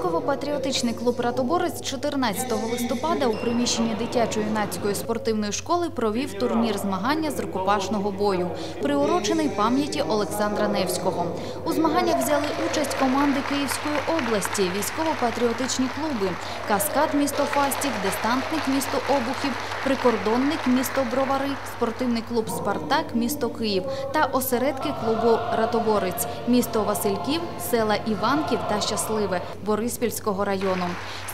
Військово-патріотичний клуб Ратоборець 14 листопада у приміщенні дитячо-юнацької спортивної школи провів турнір змагання з рукопашного бою, приурочений пам'яті Олександра Невського. У змаганнях взяли участь команди Київської області, військово-патріотичні клуби, Каскад місто Фастів, Десантник місто Обухів, Прикордонник місто Бровари, спортивний клуб Спартак місто Київ та осередки клубу Ратоборець місто Васильків, села Іванків та Щасливе Бориспільського району.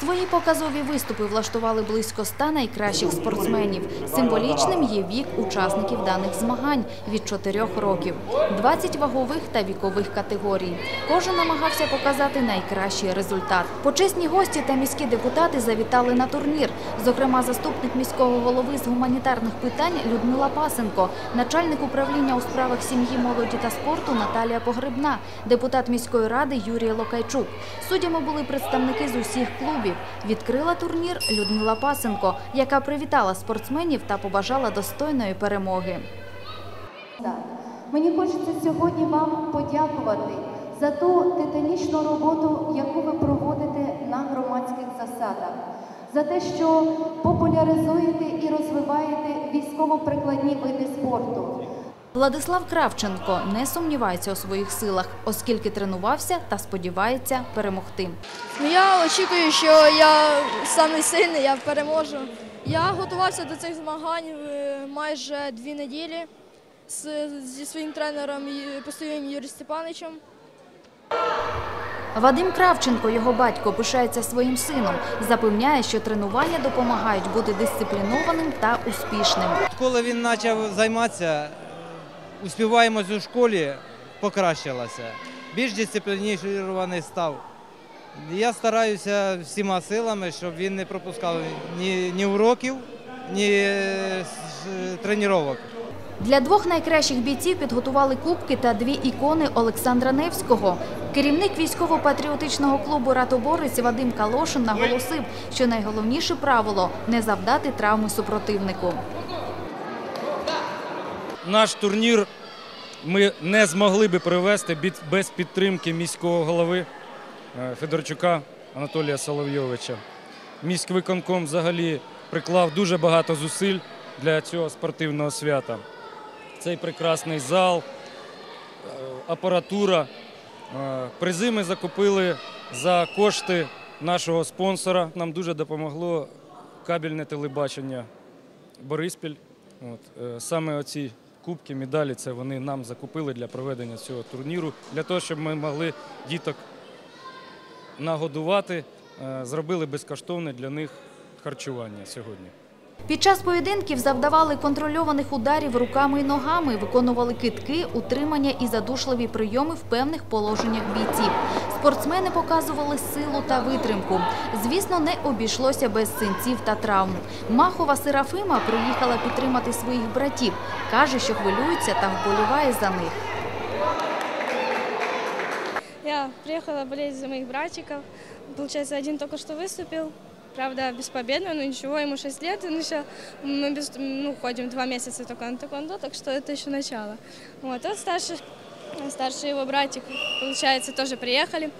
Свої показові виступи влаштували близько ста найкращих спортсменів. Символічним є вік учасників даних змагань від 4 років, 20 вагових та вікових категорій. Кожен намагався показати найкращий результат. Почесні гості та міські депутати завітали на турнір. Зокрема, заступник міського голови з гуманітарних питань Людмила Пасенко, начальник управління у справах сім'ї, молоді та спорту Наталія Погребна, депутат міської ради Юрій Локайчук. Суддями були представники з усіх клубів. Відкрила турнір Людмила Пасенко, яка привітала спортсменів та побажала достойної перемоги. Мені хочеться сьогодні вам подякувати за ту титанічну роботу, яку ви проводите на громадських засадах, за те, що популяризуєте і розвиваєте військово-прикладні види спорту. Владислав Кравченко не сумнівається у своїх силах, оскільки тренувався та сподівається перемогти. Ну, Я очікую, що я самий сильний, я переможу. Я готувався до цих змагань е, майже дві неділі зі своїм тренером постійним Юрієм Степановичем. Вадим Кравченко, його батько, пишається своїм сином. Запевняє, що тренування допомагають бути дисциплінованим та успішним. Коли він почав займатися, успіваємось у школі покращилася. Більш дисциплінірований став. Я стараюся всіма силами, щоб він не пропускав ні, ні уроків, ні е, тренувань. Для двох найкращих бійців підготували кубки та дві ікони Олександра Невського. Керівник військово-патріотичного клубу Ратоборець Вадим Калошин наголосив, що найголовніше правило не завдати травми супротивнику. Наш турнір ми не змогли би провести без підтримки міського голови е, Федорчука Анатолія Соловйовича. Міськвиконком взагалі приклав дуже багато зусиль для цього спортивного свята. Цей прекрасний зал, е, апаратура. Е, Призи ми закупили за кошти нашого спонсора. Нам дуже допомогло кабельне телебачення Бориспіль. Саме оці кубки, медалі, це вони нам закупили для проведення цього турніру, для того, щоб ми могли діток нагодувати, е, зробили безкоштовне для них харчування сьогодні. Під час поєдинків завдавали контрольованих ударів руками і ногами, виконували китки, утримання і задушливі прийоми в певних положеннях бійців. Спортсмени показували силу та витримку. Звісно, не обійшлося без синців та травм. Махова Серафима приїхала підтримати своїх братів. Каже, що хвилюється та вболіває за них. Я приехала болеть за моих братиков. Получается, один только что выступил. Правда, беспобедно, но ничего, ему 6 лет, и еще мы без, ну, ходим два месяца только на тэквондо, так что это еще начало. Вот, а старший, старший его братик, получается, тоже приехали.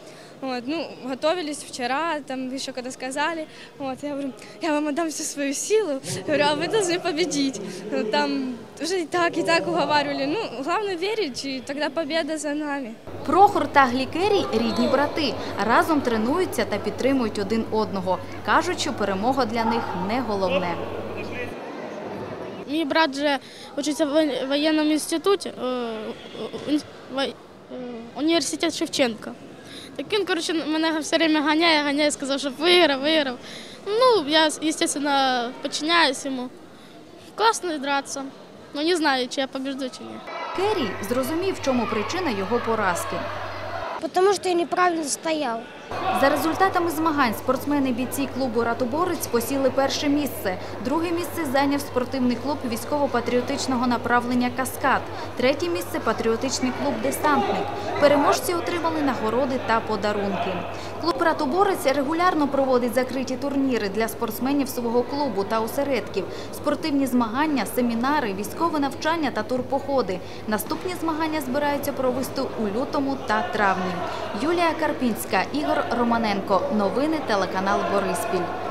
Вот, ну, готовились вчера, там еще когда сказали, вот, я говорю, я вам отдам всю свою силу, говорю, а вы должны победить. Ну, Там уже и так, и так уговаривали, ну, главное верить, и тогда победа за нами. Прохор та Глікерій – рідні брати. Разом тренуються та підтримують один одного. Кажуть, що перемога для них не головне. Мій брат вже учиться в воєнному інституті, е, університет Шевченка. Так він, коротше, мене все время ганяє, ганяє, сказав, що виграв, виграв. Ну, я, звісно, підчиняюсь йому. Класно дратися. Ну, не знаю, чи я побіжду, чи ні. Керрі зрозумів, в чому причина його поразки. Потому що я неправильно стоял. За результатами змагань спортсмени бійці клубу Ратоборець посіли перше місце. Друге місце зайняв спортивний клуб військово-патріотичного направлення Каскад. Третє місце патріотичний клуб Десантник. Переможці отримали нагороди та подарунки. Клуб Ратоборець регулярно проводить закриті турніри для спортсменів свого клубу та осередків, спортивні змагання, семінари, військове навчання та турпоходи. Наступні змагання збираються провести у лютому та травні. Юлія Карпінська, Ігор Віктор Романенко. Новини телеканал Бориспіль.